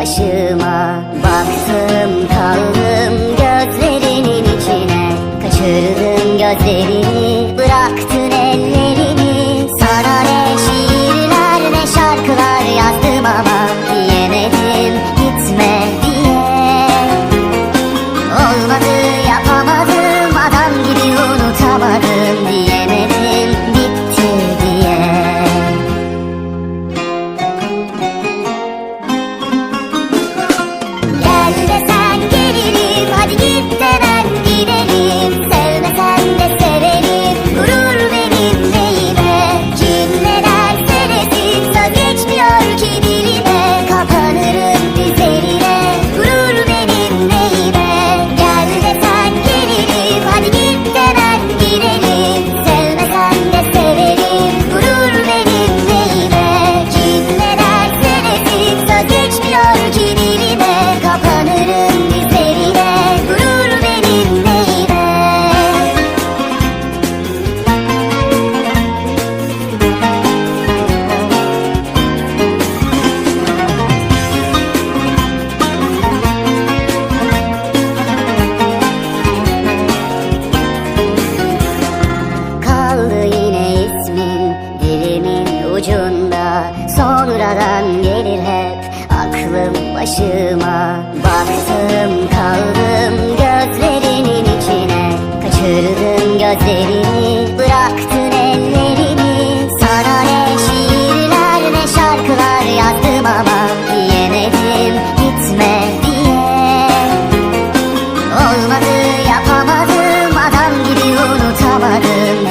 başıma. Baktım kaldım gözlerinin içine. Kaçırdım gözlerini bıraktım. başıma. Baktım kaldım gözlerinin içine. Kaçırdım gözlerini bıraktın ellerini Sana ne şiirler ne şarkılar yazdım ama Diyemedim gitme diye. Olmadı yapamadım adam gibi unutamadım.